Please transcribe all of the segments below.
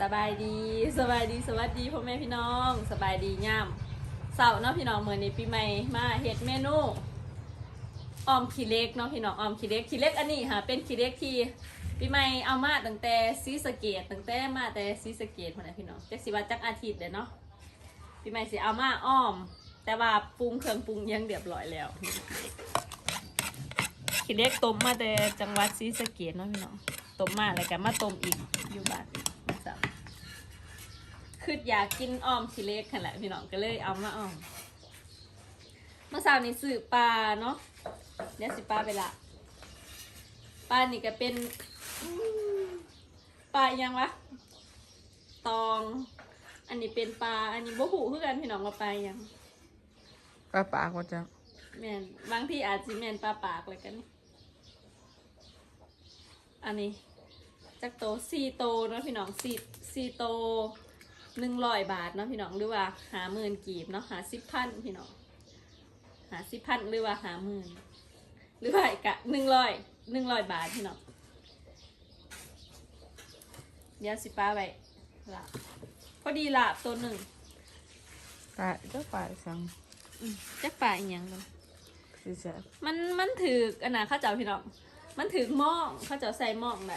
สบายดีสบายดีสวัสดีพ่อแม่พี่น้องสบายดีย่ำเสาเนาะพี่น้องเมื่อนี้ปีใหม่มาเฮ็ดเมนูออมขี้เล็กเนาะพี่น้องออมขี้เล็กขี้เล็กอันนี้ค่ะเป็นขี้เล็กที่ปีใหม่เอามาตั้งแต่ซีสเกตตั้งแต่มาแต่ซีสเกตพ่อแม่พี่น้องจักสิว่าจักอาทิตย์เด้อเนาะปีใหม่สิเอามาอ้อม แต่ว่าปรุงเครื่องปรุงยังเรียบร้อยแล้วขี้เล็กต้มมาแต่จังหวัดซีสเกตเนาะพี่น้องต้มมาแล้วก็มาต้มอีกอยู่บ้าน คืออยากกินอ้อมชิเล็กกันแหละพี่น้องก็เลยเอามาอ้อมเมื่อเช้านี้ซื้อปลาเนาะเดี๋ยวสิปลาไปละปลานี่ก็เป็นอืมปลาอีหยังวะตอง อันนี้เป็นปลาอันนี้บ่หูคือกันพี่น้องว่าปลาอีหยังปลาปากว่าจังแม่นบางที่อาจสิแม่นปลาปากอะไรกัน อันนี้จักโตสี่โตเนาะพี่น้องสี่สี่โต หนึ่งร้อยบาทเนาะพี่น้องหรือว่าหาหมื่นกีบเนาะหาสิบพันพี่น้องหาสิบพันหรือว่าหาหมื่นหรือว่าอีกะหนึ่งร้อยหนึ่งร้อยบาทพี่น้องเดี๋ยวสิป้าไว้ละพอดีละตัวหนึ่งปลาเจ้าปลาสังอืมจักปลาอีกอย่างเลยสิแซ่บมันมันถืออันน่ะเข้าเจ้าพี่น้องมันถือหม้องเข้าเจ้าใส่หม้องไหน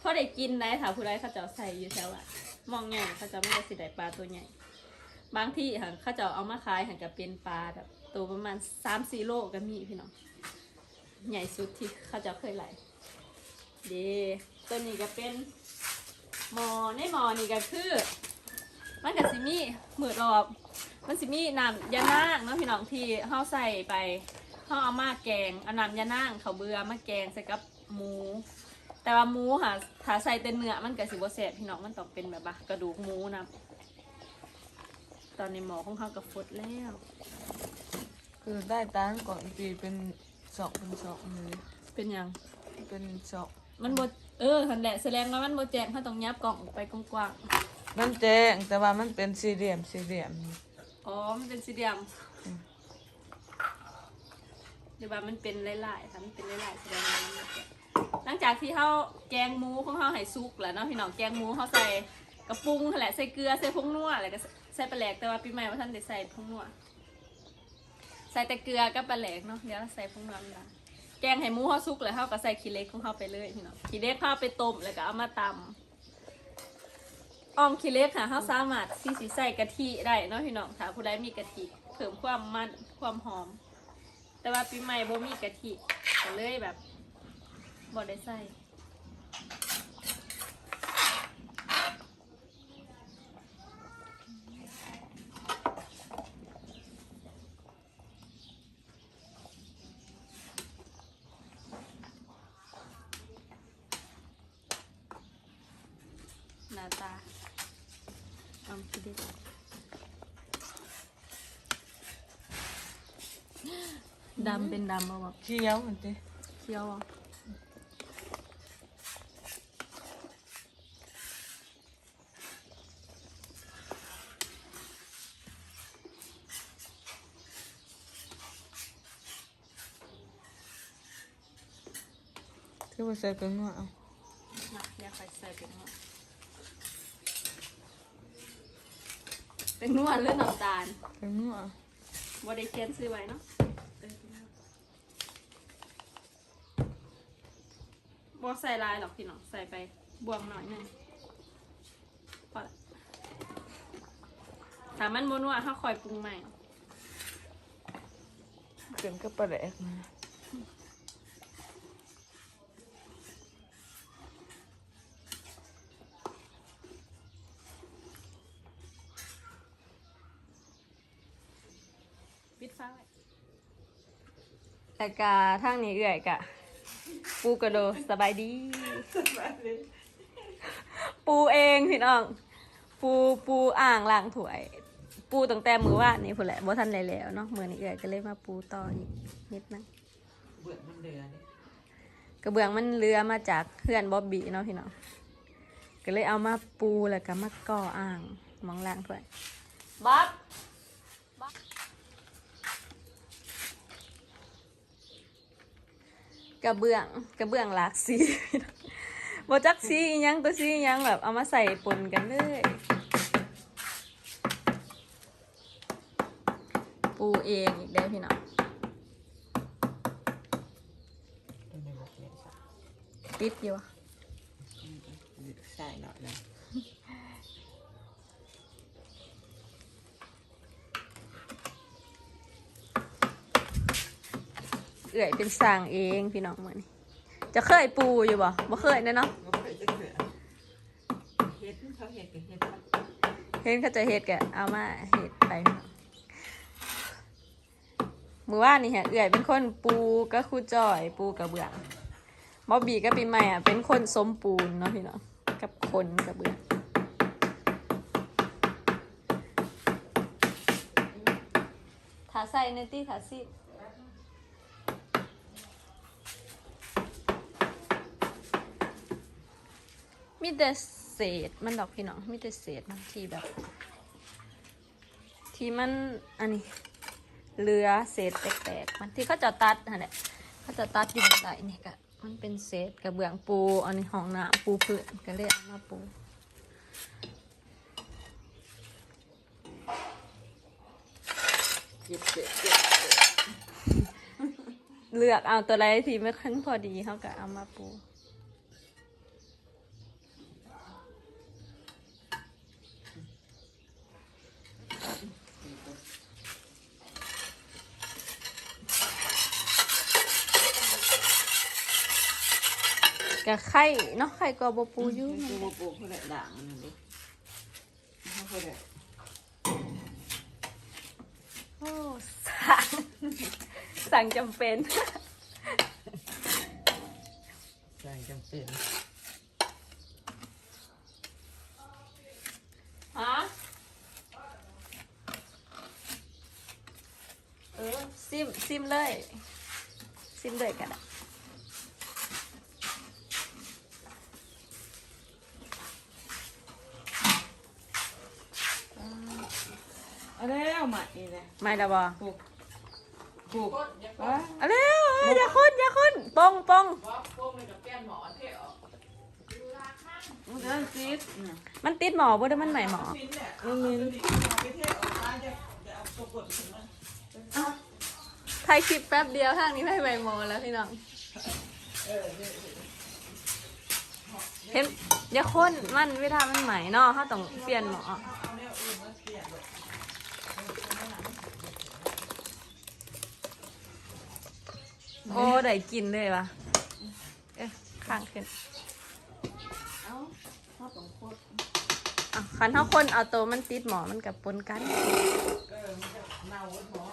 พอได้กินได้ถามผู้ใดเข้าเจ้าใส่อยู่แถวอะห มองใหญ่เขาจ้าไม่ได้สิได้ปลาตัวใหญ่ บางที่ค่ะเขาจ้าเอามาขายหันกับเป็นปลาแบบตัวประมาณสามสี่โลก็มีพี่น้องใหญ่สุดที่เขาจ้าเคยไหลเดตัวนี้ก็เป็นหมอในหมอนี่ก็คือ มันกับซิมีเหมือรอบ มันสิมี่น้ำยานางเนาะพี่น้องที่เฮาใส่ไปเฮาเอามาแกงเอาน้ำยานางเขาเบือมาแกงใส่กับหมู แต่ว่าหมูค่ะถ้าใส่แต่เนื้อมันก็สิบ่แซ่บพี่น้องมันต้องเป็นแบบว่ากระดูกหมูนะตอนนี้หมอของเขาก็ฟดแล้วคือได้ตังก่อนปีเป็นสองเป็นสองเลยเป็นหยังเป็นสองมันบ่เออหันแหละแสดงว่ามันบ่แจ้งเขาต้องยับกล่องออกไปกว้างมันแจ้งแต่ว่ามันเป็นสี่เหลี่ยมสี่เหลี่ยมๆอ๋อมันเป็นสีเหลี่ยมหรือว่ามันเป็นลายๆค่ะมันเป็นลายๆแสดงว่ามันบ่แจ้ง หลังจากที่เขาแกงหมูของเขาให้สุกแล้วเนาะพี่น้องแกงหมูเขาใส่กระปุงนั่นแหละใส่เกลือใส่ผงนัวอะไรก็ใส่ปลาแหลกแต่ว่าปีใหม่ว่าท่านได้ใส่ผงนัวใส่แต่เกลือกับปลาแหลกเนาะเดี๋ยวใส่ผงนัวมาแกงให้หมูเขาสุกแล้วเขาก็ใส่ขี้เล็กของเขาไปเลยพี่น้องขี้เล็กเขาไปต้มแล้วก็เอามาตำออมขี้เล็กค่ะเขาสามารถที่สิใส่กะทิได้เนาะพี่น้องถ้าผู้ใดมีกะทิเพิ่มความมันความหอม แต่ว่าปีใหม่บ่มีกะทิก็เลยแบบ บอได้ใส่หน้าตาลองคิดดิดำเป็นดำบ่บอกเคี้ยวมันติเคี้ยวอะ ใส่เป็นหัวเอานะอยากใส่ใส่เป็นนวเป็นนวดเลือน้ำตาลเป็นหัวบอดี้เคนซื้อไว้เนาะบอใส่ลายหรอกพี่น้องใส่ไปบวงหน่อยหนึงพอละถามันบนวดเขาคอยปรุงใหม่เป็นก็ปลาแดกนะ ปิดฟ้าไว้แต่กาทางนี้เอื่อยกะ ปูกระโดดสบายดี ปูเองพี่น้อง ปูปูอ่างล้างถ้วย ปูตั้งแต่มือว่านนี่พุ่นแหละบ่ทันได้แล้วเนาะมือนี้เอื่อยก็เลยมาปูต่ออีกนิดนึงเบื่อมันเดือดกระเบื้องมันเรือมาจากเพื่อนบ๊อบบี้เนาะพี่น้อง ก็เลยเอามาปูแล้วก็มาก่ออ่างหมองล้างถ้วยบ๊อบ กระเบื้องกระเบื้องหลากสีบจักซีอิหยังตัวซีอิหยังแบบเอามาใส่ปนกันเลยปูเองอีกได้วพี่น้องตัวนี้บ่เขียนซะติดอยู่อะใส่หน่อยนะ เอื่อยเป็นสร้างเองพี่น้องมื้อนี้จะเคยปูอยู่บ่บ่เคยแน่เนาะบ่เคยจะเกิดเฮ็ดเขาเฮ็ดก็เฮ็ดมาเห็นเขาจะเฮ็ดกะเอามาเฮ็ดไปพี่น้องมือว่านนี่ฮะเอื่อยเป็นคนปูก็ครูจ่อยปูกระเบื้องบอบบี้ก็ปีใหม่อะเป็นคนสมปูนเนาะพี่น้องกับคนกระเบื้องถาใส่ในตี้ถาซี มีแต่เศษมันดอกพี่น้องมีแต่เศษมันที่แบบ ที่มันอันนี้เหลือเศษแตกๆมันที่เขาจะตัดนั่นแหละเขาจะตัดอยู่บนไหลนี่ก็มันเป็นเศษกระเบื้องปูอันนี้ห้องน้ำปูพื้นก็เลยเอามาปูเก็บเสร็จเก็บเสร็จเลือกเอาตัวไรที่ไม่ค่อยพอดีเขาก็เอามาปู กับไข่เนาะไข่ก็บปูอยู่ตัวบ่ปลูกเขาได้ด่างอันนั้นดิเขาก็ได้โอ้สั่งสั่งจำเป็นใช่จำเป็นฮะเออซิมซิมเลย ซิมเลยกันอะ เอาแล้วมาอีแหละ ไม่ละบอปลูกปลูกวะเอาเร็วเอ้ยอย่าคุ้นอย่าคุ้นปองปองมันจะซีดน่ะมันติดหมอบ่ได้มันใหม่หมอมันมีถ่ายคลิปแป๊บเดียวทางนี้ไม่ใบหมอแล้วพี่น้องเห็นอย่าค้นมันเวลามันใหม่เนาะเขาต้องเปลี่ยนหมอ โอ้ได้กินเลยวะเอ๊ะข้างขึ้นเอ้าเขาต้องโคตรอะคันเท่าคนเอาตัวมันติดหมอมันกับปนกัน เน่าเว้ยหมอ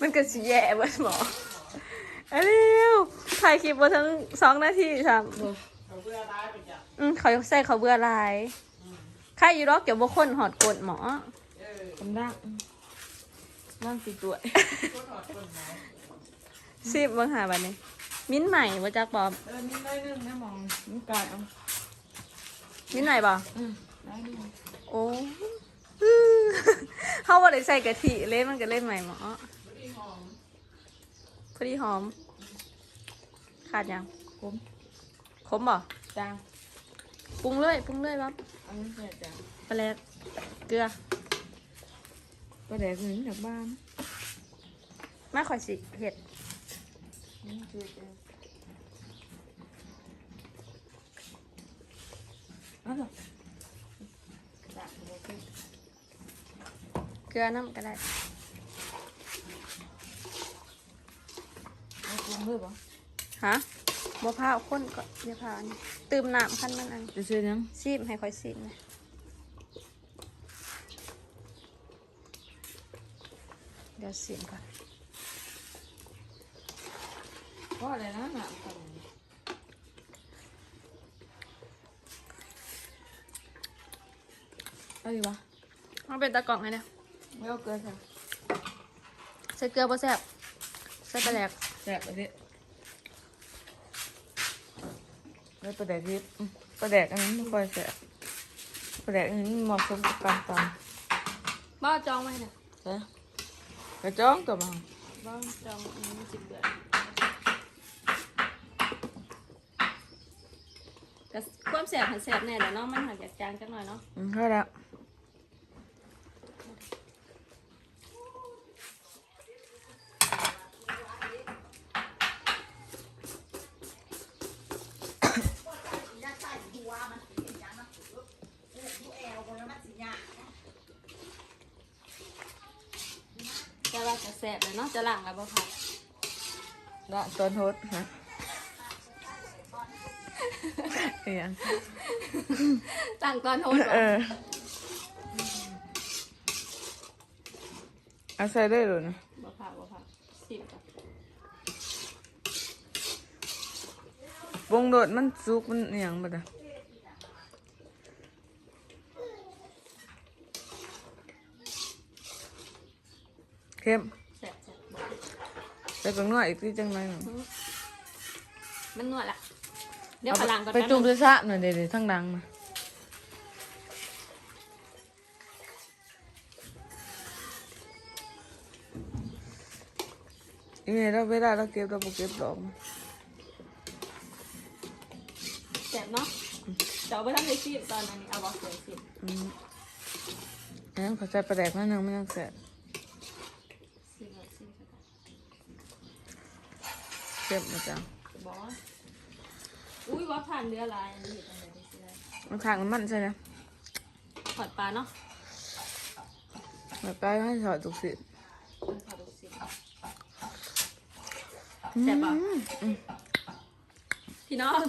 มันก็สิแย่เบิดหมอเอาเร็วถ่ายคลิปมาทั้งสองนาทีสามเขาเบื่อร้ายไปจ้ะอืมเขาใส่เขาเบื่อหลายใครอยู่รอกเกี่ยวกับคนหอดกดหมอ เออคนดังนั่งตีตัวโคตรหอดคนหมอ สิบเบิ่งหาบัดนี้ มิ้นท์ใหม่ว่าจักบอมเออมีน้อยหนึงนะหมองมันกายเอามิ้นท์ใหม่บออืมได้ดิโอ้อื้อเขาบ่ได้ใส่กะทิเล่นมันก็เล่นใหม่หมอพอดีหอม ขาดยังผมขมบ่จางปรุงเลยปรุงเลยบ๊อบอันนี้ใส่จางปลาแรกเกลือประเดี๋ยวหนึ่งจากบ้านมาข่อยสิเห็ด นี่คือจางอ้าวเหรอจางโอเคเกลือน้ำก็ได้เอาปรุงด้วยปะฮะมะพร้าวข้นก็เดี๋ยวพร้าวนี่ตื่มน้ำขั้นมันอันจะซื้อยังซีมให้ข่อยซีมนะเดี๋ยวซีมก่อนเพราะอะไรนะหนักเอาดีปะเอาเป็นตะกล่องให้เนี่ยไม่เอาเกลือใส่ใส่เกลือบ่แซ่บใส่ปลาแรกแซ่บไปดิแล้วประเดี๋ยวที่ประเดี๋ยวอันนี้ไม่ค่อยแซ่บประเดี๋ยวอันนี้เหมาะสมกับการตำบ้าจองไว้เนี่ยใช่กระจ้องตัวมังบ้าจองอันนี้สิบเดือน ความแสบหันแสบแน่แหละเนาะมันหักจากจางจังหน่อยเนาะอืมเข้าแล้วจะว่าจะแสบเลยเนาะจะล้างแล้วบ่ค่ะ ละตอนโทษฮะ เอียงล้างตอนโทษเอบ่อเอาใส่ได้เลยนะบ่ค่ะบ่ค่ะสิบจ้ะวงโดดมันซุกมันเอียงบ่ได้เข้มแสบแสบบ่ใส่เป็นนัวอีกที่จังไรหน่อยมันนวดละ เดี๋ยวขอล้างก่อนไปแป๊บจุ่มนึงซะซะหน่อยเดี๋ยวๆทั้งดังมาอีเมลเราเวลาเราเก็บเราบ่เก็บดอกมาแสบเนาะเดี๋ยวเอาไปทำในซีบตอนนั้นเอาบอกเสียซีบอืมอันนั้นเขาใส่ปลาแดกนั่นนึงไม่ต้องแสบซีบเอาซีบก่อนเก็บมาจังบอกว่า อุ้ยว่าผ่านเรือลายอันนี้เห็นอะไรได้สิได้มันขางมันมันใช่ไหมถอดปลาเนาะแบบใกล้ให้ถอดตุกสิมันถอดดูสิแสบป่ะอืมพี่น้อง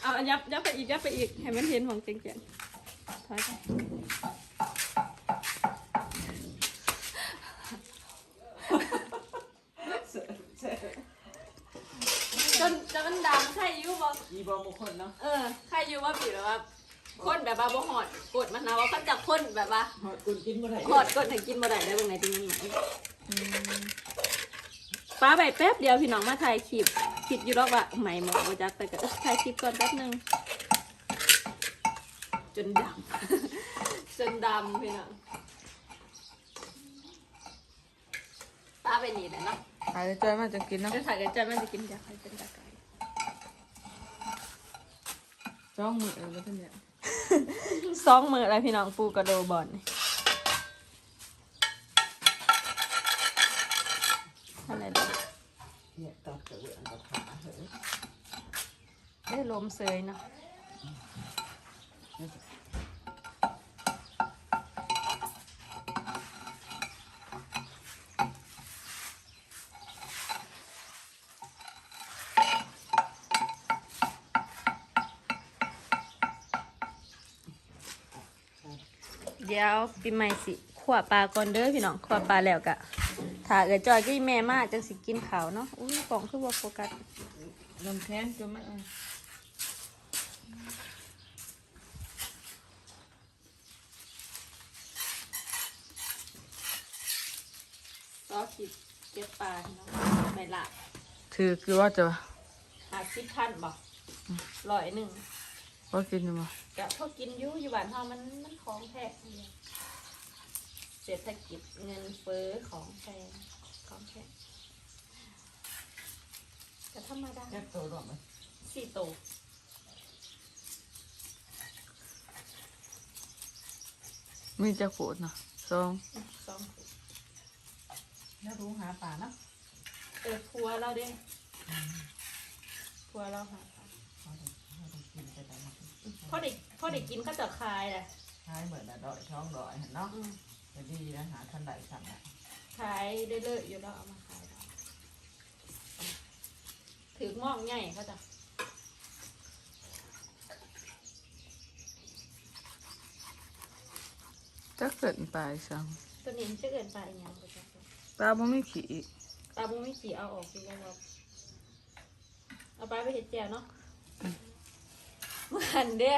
เอายับยับไปอีกยับไปอีก ให้มันเห็นหมองเจ๋งๆถอยไป นจนมันดำใครอยูบอกอีบอมุคนเนาะเออใครอยูว่าผิดแบบว่าคนแบบว่าบ่หอดกดมันนะว่าเขาจับคนแบบว่าหอดกุนกินเมื่อไหร่หอดกดให้กินบ่ได้ได้บางไหนจริงมันไหนป้าไปแป๊บเดียวพี่น้องมาถ่ายคลิปคิดอยู่รอบว่าใหม่หมดบ่จักแต่ก็เอ้ยถ่ายคลิปก่อนแป๊บหนึงจนดำ จนดำพี่น้องป้าไปนี่แหละเนาะ ขายจอยมาจะกินเนาะ จะถ่ายกันใจมันจะกินยาใครเป็นยาไก่ จ้องมือเออแล้วเป็นเนี่ยสองมืออะไรพี่น้องปูกระโดบอลนี่อะไรบ้างเนี่ยตัดกระเบื้องกับขาเฮ้ยได้ลมเซยเนาะ ดี๋ยวปีใหม่สิขวปลาก่อนเด้อพี่น้องขวปลาแล้วกะถ้าเกิดจอยก็อีแม่มาจังสิกินข้าวเนาะอุ้ยกล่องคือว่าโฟกัสลมแทนจนมันเอาซอสคิดเก็บปลาเนาะไปละถือคือว่าจะหาสิบพันบอกร้อยหนึ่ง ว่ากินอยู่บ่กะพอกินอยูอยู่บ้านเฮามันมันของแพงเนี่ยเศรษฐกิจเงินเฟ้อของแพงของแพงแต่ธรรมดาแค่โตหรอกไหมสี่โตวมีจะโขดเนาะสองสองแล้วรู้หาป่าเนาะเออพัวเราเด้พัวเราหาปลาเขาต้องเขาต้องกินไปแต่ละ พ่อเด็กพ่อเด็กกินก็จะคายแหละท้ายเหมือนน่ะดอยท้องดอยเห็นเนาะอืมจะดีนะหาทันใดทันน่ะขายได้เลิศอยู่แล้วเอามาขายแล้วถือหม้องใหญ่เขาจะจะเกิดไปสั่งตัวนี้มันจะเกินไปอย่างไรจ๊ะตาบ่ไม่ขี่อีกตาบุ้งไม่ขี่เอาออกสิแล้วเราเอาไปไปเห็ดแจ่วเนาะ เหมือนเด้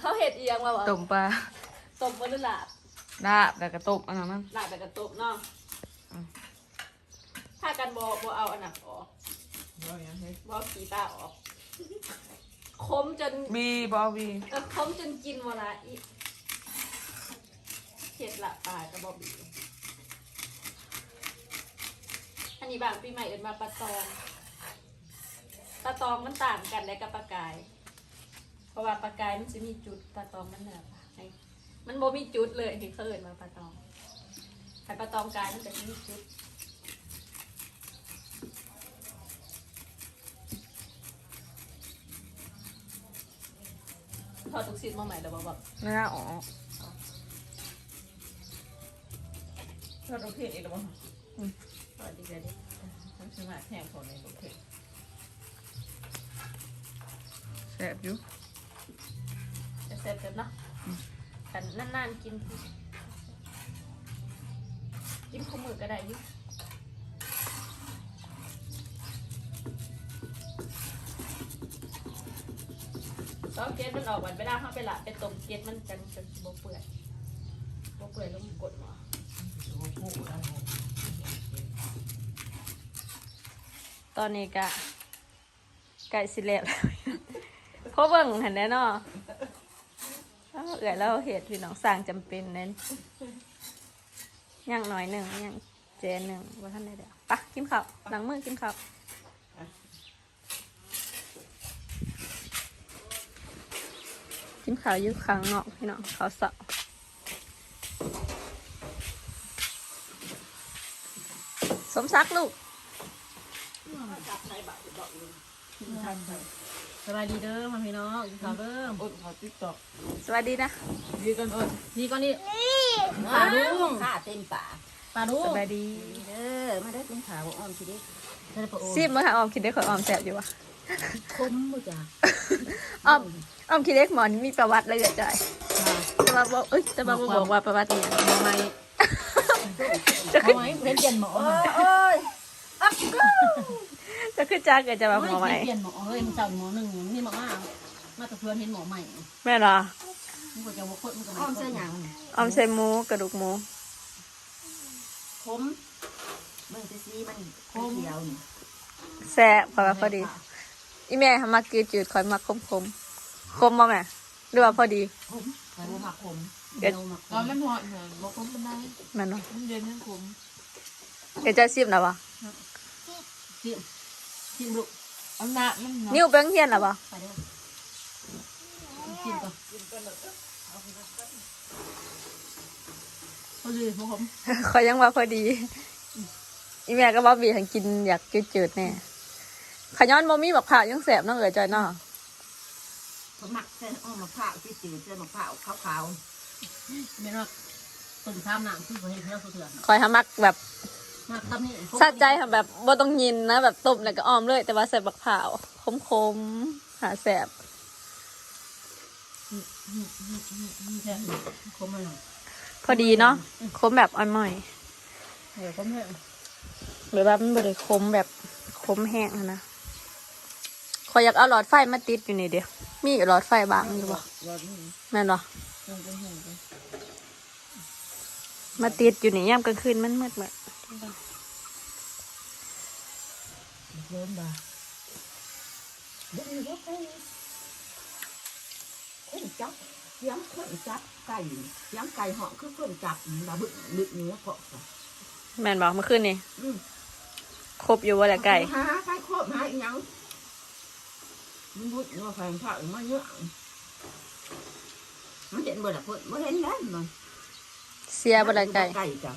เขาเห็ดเอียงมาบอกต้มปลาตบบนหรือหลาบลาบแล้วก็ต้มอันนั้นมันหลาบแบบกระตบเนาะอืมถ้ากันบอบอเอาอันหนักออกเดี๋ยวอย่างเฮ้ยบอขี่ตาออกคมจนบีบอบีเออคมจนกินเวลาอีกเห็ดละปลากระบอกบีอันนี้บางปีใหม่เอินมาปลาตองปลาตองมันต่างกันได้กับปลากายถ เพราะว่าปลากายมันจะมีจุดปลาตองมันเหนือปลาไอ้มันโบมีจุดเลยที่เขาเอินมาปลาตองแต่ปลาตองกายมันจะมีจุดพอทุกสิ่งมาใหม่แล้วบอกแบบไม่น่าอ๋อเราต้องเผ็ดอีกแล้วมั้งสวัสดีเดี๋ยวดิทั้งสมาแห้งคนในโอเคแซ่บอยู่จะ เสร็จกันเนาะกันนานๆกิน กินข้าวมือก็ได้อยุ่ซอสเกล็ดมันออกวันเวลาเข้าไปละไปต้มเกล็ดมันจังจะโบเปื่อยโบเปื่อยแล้วมันกดหมอตอนนี้กะไก่สิเละแล้วเพราะเบิ่งเห็นแน่นอน เอื่อยแล้วเหตุพี่น้องสร้างจำเป็นเน้นย่างหน่อยหนึ่งย่างเจนหนึ่งว่าท่านได้เดี๋ยวปะกินข้าวหลังมือกินข้าวกินข้าวยุครั้างนอกพี่น้องข้าวเสาสมศักลูก สบายดีเด้อพ่อพี่น้องกินข้าวเด้ออดขอติ๊กตอกสวัสดีนะดีกันอดนี่ก่อนนี่ปลาดุ้งข้าเต็มป่าปลาดุ้งสวัสดีเด้อมาได้เป็นขาวอ้อมทีเด็กท่านปลาโอซีบมาค่ะออมคิดได้ขอยออมแสบอยู่วะคมบ่จ้ะออมออมคิดได้หมอนมีประวัติเลยอะจอยแต่ว่าบอกเอ้ยแต่ว่าบ่บอกว่าประวัติเนี่ยหมอไม้จะหมขึ้อนไม้เพิ่นเปลี่ยนหมอโอ้ย จะขึ้นจ้าเกิดจะมาหมอไหมเปลี่ยนหมอเฮ้ยมันเจ้าหมอหนึ่งนี่หมอมามาตะเพื่อนเห็นหมอใหม่แม่เหรอมันก็จะว่าคนมันก็อ้อมเสื้อหยังออมใส่หมูกระดูกหมูคมมันจะซีมันคมเขียวนี่แซ่บพอว่าพอดี อีแม่ทำมากินจืดคอยมาคมคมๆคมบ่แม่หรือว่าพอดีคมใครบ่มักคมเดี๋ยวมาตอนมันหอดเหมือนบอกผมเป็นไงแม่นเนาะมันเย็นทั้งผมเดี๋ยวจะซีบนะวะชิม ชิมลูกอันนั้นมันเนาะนิ้วเบิ้งเฮียนนะวะไปเด้อชิมก่อนพอดีผมคอยยังว่าพอดี อีแม่ก็บอกบีทังกินอยากจืดจืดๆแน่ขย้อนบ่มีบักผ่าวยังแสบเน้องเอ๋ยจอยเนาะเขามักเส้นอ้อมมะพร้าวที่จืดเส้นมะพร้าวขาวไม่รอกต้มข้ามน้ำที่ผมเห็นแล้วเถื่อนคอยทำมักแบบ มาทำนี่สะใจทำแบบบ่ต้องยินนะแบบต้มแล้วก็อ้อมเลย แต่ว่าใส่บักผ่าวคมๆหาแสบใช่คมมาหน่อยพอดีเนาะคมแบบอ่อนหน่อยเดี๋ยวก็ไม่หรือว่ามันบริคมแบบคมแห้งอะนะขอยอยากเอาหลอดไฟมาติดอยู่นี่เดียวมีหลอดไฟบางอยู่บ่ๆรอดนี่แม่นบ่มาติดอยู่นี่ย่ำกลางคืนมันมืดแบบเริ่มบ่เดี๋ยวนี้ ก็คนจับเสียงคนจับไก่เสียงไก่เหาะคือคนจับระบึกลึกเนื้อเกาะแม่นบอกเมื่อคืนนี่อืมครบอยู่ว่าแหละไก่หาไก่โคบหาอีหยังมันบุญว่าแฟนข้าวมาเยอะมันเห็นบ่ล่ะเพิ่นบ่เห็นแล้วมันเสียบ่ละไก่ ไก่จ้ะ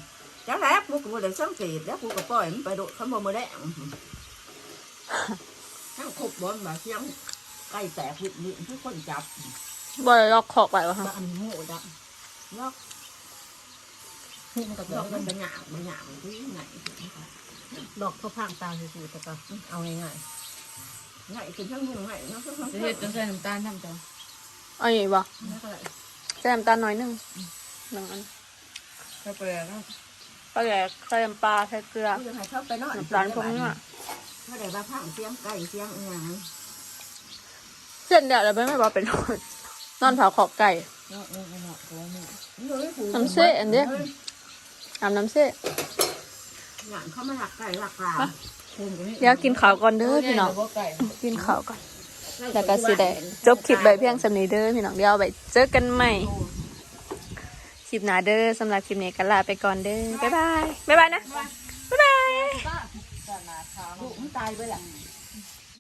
จังแล้วกูก็บ่ได้สังเกตแล้วกูก็ปล่อยมันไปโดดคำบ่มาแดงทั้งครบบอลบ่เสียงไก่แตกหุดนี่ทุกคนจับบ่ได้ล็อกขอกไปวะฮะบ้านโง่ดับล็อกนี่มันก็ล็เกิอดกมันเป็นหยางมันหยางที่ไหนดอกเขาข้างตาสูๆแต่ก็เอาง่ายไหนกินทั้งมือไหนเนาะทั้งทั้งจะเห็ดจนใส่น้ำตาลทำจังเอาอย่างนี้บ่ๆแล้วก็ใส่น้ำตาลน้อยหนึงหนึ่งอันถ้าไปแล้วป ลาแหลกใส่น้ำปลาใส่เกลือกูจะให้เข้าไปนอนน้ำตาลพวกนี้ถ้าได้ว่าพังเสียงไก่เสียงอีหยังเส้นเดียวแล้วไม่ไม่บอกเป็นนอนเผาขอกไก่เนาะเนาะเนาะตัวนี้น้ำเส้อันเดียวอาบน้ำเส้หยางเขามาหลักไก่หลักปลาผมก็นี่เดี๋ยวกินข้าวก่อนเด้อพี่น้องบ่ไก่กินข้าวก่อนแล้วก็สิได้จบคลิปใบเพียงสำนีเด้อพี่น้องเดี๋ยวเอาไปเจอกันใหม่ คลิปหน้าเด้อสำหรับคลิปนี้ก็ลาไปก่อนเด้อบ๊ายบายบ๊ายบายนะบ๊ายบายลูกมันตายไปแหละ